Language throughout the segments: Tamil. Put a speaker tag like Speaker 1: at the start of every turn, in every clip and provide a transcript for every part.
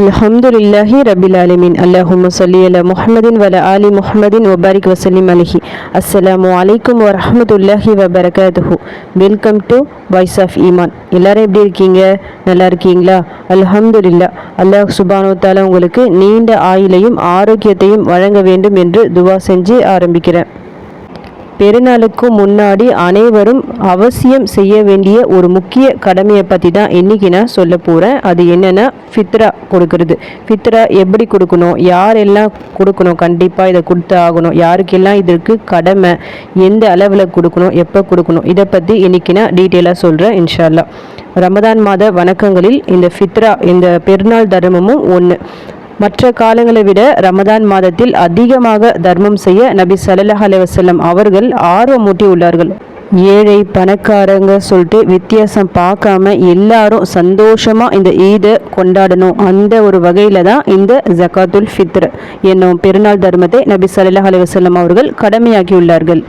Speaker 1: அல்ஹம்துலில்லாஹி ரபில் அலிமின் அல்லாஹும் முசலி அல முஹமதின் வல அலி முஹமதின் வபாரிக் வசலிம் அலஹி அஸ்ஸலாமு அலைக்கும் வரஹமத்துல்லாஹி வபரகாதுஹு welcome to voice of Iman எல்லாரும் எப்படி இருக்கீங்க நல்லா இருக்கீங்களா இல்லா அல்லாஹ் சுபானோ தாலா உங்களுக்கு நீண்ட ஆயிலையும் ஆரோக்கியத்தையும் வழங்க வேண்டும் என்று துவா செஞ்சு ஆரம்பிக்கிறேன் பெருநாளுக்கு முன்னாடி அனைவரும் அவசியம் செய்ய வேண்டிய ஒரு முக்கிய கடமையை பற்றி தான் இன்றைக்கி நான் சொல்ல போகிறேன் அது என்னென்னா ஃபித்ரா கொடுக்கறது ஃபித்ரா எப்படி கொடுக்கணும் யாரெல்லாம் கொடுக்கணும் கண்டிப்பாக இதை கொடுத்து ஆகணும் யாருக்கெல்லாம் இதற்கு கடமை எந்த அளவில் கொடுக்கணும் எப்போ கொடுக்கணும் இதை பற்றி இன்றைக்கி நான் டீட்டெயிலாக சொல்கிறேன் இன்ஷால்லா ரமதான் மாத வணக்கங்களில் இந்த ஃபித்ரா இந்த பெருநாள் தர்மமும் ஒன்று மற்ற காலங்களை விட ரமதான் மாதத்தில் அதிகமாக தர்மம் செய்ய நபி சலல்லா அலைவசல்லம் அவர்கள் ஆர்வமூட்டி உள்ளார்கள் ஏழை பணக்காரங்க சொல்லிட்டு வித்தியாசம் பார்க்காம எல்லாரும் சந்தோஷமா இந்த ஈதை கொண்டாடணும் அந்த ஒரு வகையில தான் இந்த ஜக்காத்துல் ஃபித்ர் என்னும் பெருநாள் தர்மத்தை நபி சலல்லா அலைவசல்லம் அவர்கள் கடமையாக்கியுள்ளார்கள்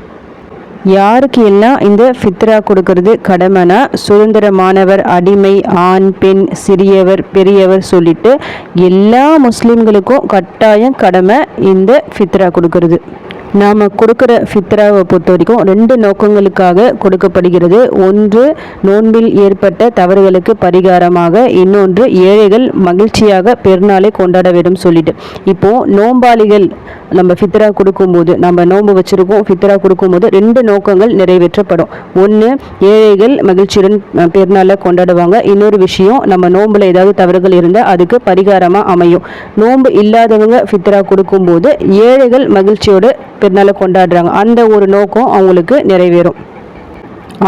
Speaker 1: யாருக்கு எல்லாம் இந்த ஃபித்ரா கொடுக்கறது கடமைனா சுதந்திரமானவர் அடிமை ஆண் பெண் சிறியவர் பெரியவர் சொல்லிட்டு எல்லா முஸ்லீம்களுக்கும் கட்டாயம் கடமை இந்த ஃபித்ரா கொடுக்கறது நாம் கொடுக்குற ஃபித்ராவை பொறுத்த வரைக்கும் ரெண்டு நோக்கங்களுக்காக கொடுக்கப்படுகிறது ஒன்று நோன்பில் ஏற்பட்ட தவறுகளுக்கு பரிகாரமாக இன்னொன்று ஏழைகள் மகிழ்ச்சியாக பெருநாளை கொண்டாட வேண்டும் சொல்லிட்டு இப்போது நோம்பாளிகள் நம்ம ஃபித்ரா கொடுக்கும்போது நம்ம நோன்பு வச்சிருக்கோம் ஃபித்ரா கொடுக்கும்போது ரெண்டு நோக்கங்கள் நிறைவேற்றப்படும் ஒன்று ஏழைகள் மகிழ்ச்சியுடன் பெருநாளை கொண்டாடுவாங்க இன்னொரு விஷயம் நம்ம நோன்பில் ஏதாவது தவறுகள் இருந்தால் அதுக்கு பரிகாரமாக அமையும் நோன்பு இல்லாதவங்க ஃபித்ரா கொடுக்கும்போது ஏழைகள் மகிழ்ச்சியோடு இருக்கிறதுனால கொண்டாடுறாங்க அந்த ஒரு நோக்கம் அவங்களுக்கு நிறைவேறும்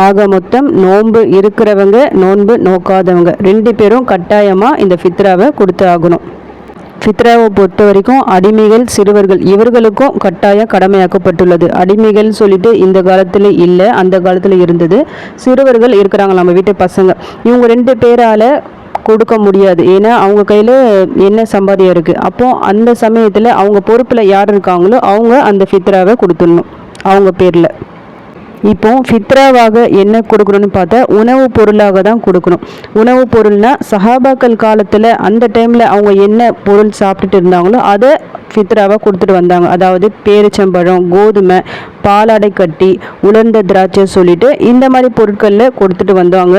Speaker 1: ஆக மொத்தம் நோன்பு இருக்கிறவங்க நோன்பு நோக்காதவங்க ரெண்டு பேரும் கட்டாயமாக இந்த ஃபித்ராவை கொடுத்து ஆகணும் ஃபித்ராவை பொறுத்த வரைக்கும் அடிமைகள் சிறுவர்கள் இவர்களுக்கும் கட்டாயம் கடமையாக்கப்பட்டுள்ளது அடிமைகள் சொல்லிட்டு இந்த காலத்தில் இல்லை அந்த காலத்தில் இருந்தது சிறுவர்கள் இருக்கிறாங்க நம்ம வீட்டு பசங்க இவங்க ரெண்டு பேரால் கொடுக்க முடியாது ஏன்னா அவங்க கையில் என்ன சம்பாதியம் இருக்குது அப்போது அந்த சமயத்தில் அவங்க பொறுப்பில் யார் இருக்காங்களோ அவங்க அந்த ஃபித்ராவை கொடுத்துடணும் அவங்க பேரில் இப்போ ஃபித்ராவாக என்ன கொடுக்குறோன்னு பார்த்தா உணவு பொருளாக தான் கொடுக்கணும் உணவு பொருள்னால் சஹாபாக்கள் காலத்தில் அந்த டைமில் அவங்க என்ன பொருள் சாப்பிட்டுட்டு இருந்தாங்களோ அதை ஃபித்ராவாக கொடுத்துட்டு வந்தாங்க அதாவது பேரிச்சம்பழம் கோதுமை பாலாடை கட்டி உலர்ந்த திராட்சை சொல்லிட்டு இந்த மாதிரி பொருட்களில் கொடுத்துட்டு வந்தாங்க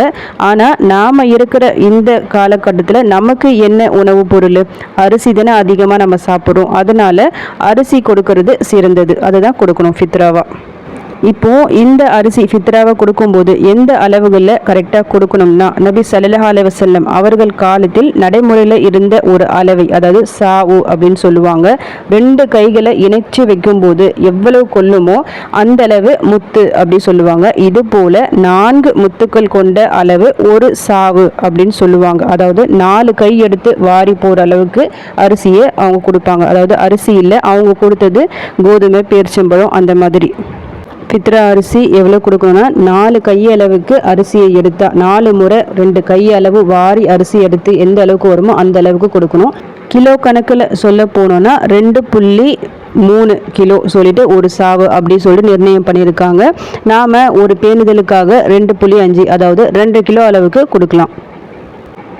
Speaker 1: ஆனால் நாம் இருக்கிற இந்த காலகட்டத்தில் நமக்கு என்ன உணவுப் பொருள் அரிசி தானே அதிகமாக நம்ம சாப்பிட்றோம் அதனால் அரிசி கொடுக்கறது சிறந்தது அதை தான் கொடுக்கணும் ஃபித்ராவாக இப்போது இந்த அரிசி ஃபித்ராவை கொடுக்கும்போது எந்த அளவுகளில் கரெக்டாக கொடுக்கணும்னா நபி சல்லா செல்லம் அவர்கள் காலத்தில் நடைமுறையில் இருந்த ஒரு அளவை அதாவது சாவு அப்படின்னு சொல்லுவாங்க ரெண்டு கைகளை இணைச்சி வைக்கும்போது எவ்வளவு கொள்ளுமோ அந்த அளவு முத்து அப்படின்னு சொல்லுவாங்க இது போல் நான்கு முத்துக்கள் கொண்ட அளவு ஒரு சாவு அப்படின்னு சொல்லுவாங்க அதாவது நாலு கை எடுத்து வாரி போகிற அளவுக்கு அரிசியை அவங்க கொடுப்பாங்க அதாவது அரிசி இல்லை அவங்க கொடுத்தது கோதுமை பேர்ச்சம்பழம் அந்த மாதிரி பித்ரா அரிசி எவ்வளோ கொடுக்கணும்னா நாலு கையளவுக்கு அரிசியை எடுத்தால் நாலு முறை ரெண்டு கையளவு வாரி அரிசி எடுத்து எந்த அளவுக்கு வருமோ அந்த அளவுக்கு கொடுக்கணும் கிலோ கணக்கில் சொல்ல போனோன்னா ரெண்டு புள்ளி மூணு கிலோ சொல்லிட்டு ஒரு சாவு அப்படின்னு சொல்லிட்டு நிர்ணயம் பண்ணியிருக்காங்க நாம் ஒரு பேணுதலுக்காக ரெண்டு புள்ளி அஞ்சு அதாவது ரெண்டு கிலோ அளவுக்கு கொடுக்கலாம்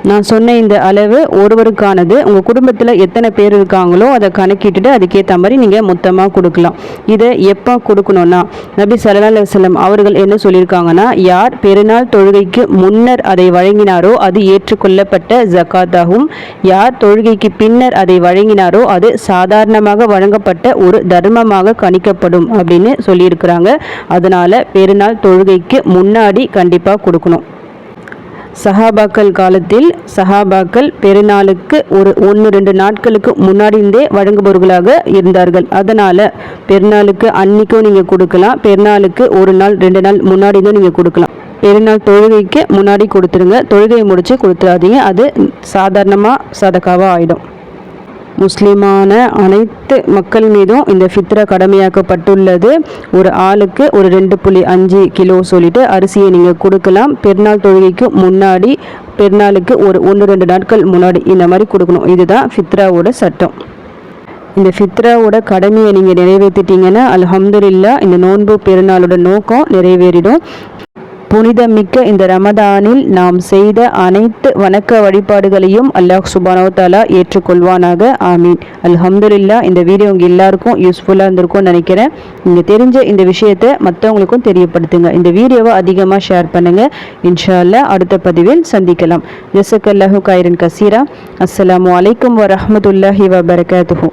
Speaker 1: நான் சொன்ன இந்த அளவு ஒருவருக்கானது உங்கள் குடும்பத்தில் எத்தனை பேர் இருக்காங்களோ அதை கணக்கிட்டுட்டு அதுக்கேற்ற மாதிரி நீங்கள் மொத்தமாக கொடுக்கலாம் இதை எப்போ கொடுக்கணும்னா நபி சல்லா அலுவலம் அவர்கள் என்ன சொல்லியிருக்காங்கன்னா யார் பெருநாள் தொழுகைக்கு முன்னர் அதை வழங்கினாரோ அது ஏற்றுக்கொள்ளப்பட்ட ஜக்காத்தாகும் யார் தொழுகைக்கு பின்னர் அதை வழங்கினாரோ அது சாதாரணமாக வழங்கப்பட்ட ஒரு தர்மமாக கணிக்கப்படும் அப்படின்னு சொல்லியிருக்கிறாங்க அதனால் பெருநாள் தொழுகைக்கு முன்னாடி கண்டிப்பாக கொடுக்கணும் சஹாபாக்கள் காலத்தில் சஹாபாக்கள் பெருநாளுக்கு ஒரு ஒன்று ரெண்டு நாட்களுக்கு முன்னாடி இருந்தே வழங்குபவர்களாக இருந்தார்கள் அதனால் பெருநாளுக்கு அன்னைக்கும் நீங்கள் கொடுக்கலாம் பெருநாளுக்கு ஒரு நாள் ரெண்டு நாள் முன்னாடி தான் நீங்கள் கொடுக்கலாம் பெருநாள் தொழுகைக்கு முன்னாடி கொடுத்துருங்க தொழுகையை முடித்து கொடுத்துடாதீங்க அது சாதாரணமாக சதக்காவாக ஆகிடும் முஸ்லீமான அனைத்து மக்கள் மீதும் இந்த ஃபித்ரா கடமையாக்கப்பட்டுள்ளது ஒரு ஆளுக்கு ஒரு ரெண்டு புள்ளி அஞ்சு கிலோ சொல்லிட்டு அரிசியை நீங்கள் கொடுக்கலாம் பெருநாள் தொழுகைக்கு முன்னாடி பெருநாளுக்கு ஒரு ஒன்று ரெண்டு நாட்கள் முன்னாடி இந்த மாதிரி கொடுக்கணும் இதுதான் ஃபித்ராவோட சட்டம் இந்த ஃபித்ராவோட கடமையை நீங்கள் நிறைவேற்றிட்டீங்கன்னா அலஹம்துல்லா இந்த நோன்பு பெருநாளோட நோக்கம் நிறைவேறிடும் புனிதமிக்க இந்த ரமதானில் நாம் செய்த அனைத்து வணக்க வழிபாடுகளையும் அல்லாஹ் சுபானோ தாலா ஏற்றுக்கொள்வானாக ஆமீன் அல்ஹம்துல்லா இந்த வீடியோ உங்கள் எல்லாருக்கும் யூஸ்ஃபுல்லாக இருந்திருக்கும்னு நினைக்கிறேன் நீங்கள் தெரிஞ்ச இந்த விஷயத்தை மற்றவங்களுக்கும் தெரியப்படுத்துங்க இந்த வீடியோவை அதிகமாக ஷேர் பண்ணுங்கள் இன்ஷால்லா அடுத்த பதிவில் சந்திக்கலாம் அல்லாஹூ காயிரன் கசீரா அஸ்லாம் வலைக்கம் வரமத்துல்லாஹி வபரகாத்துஹூ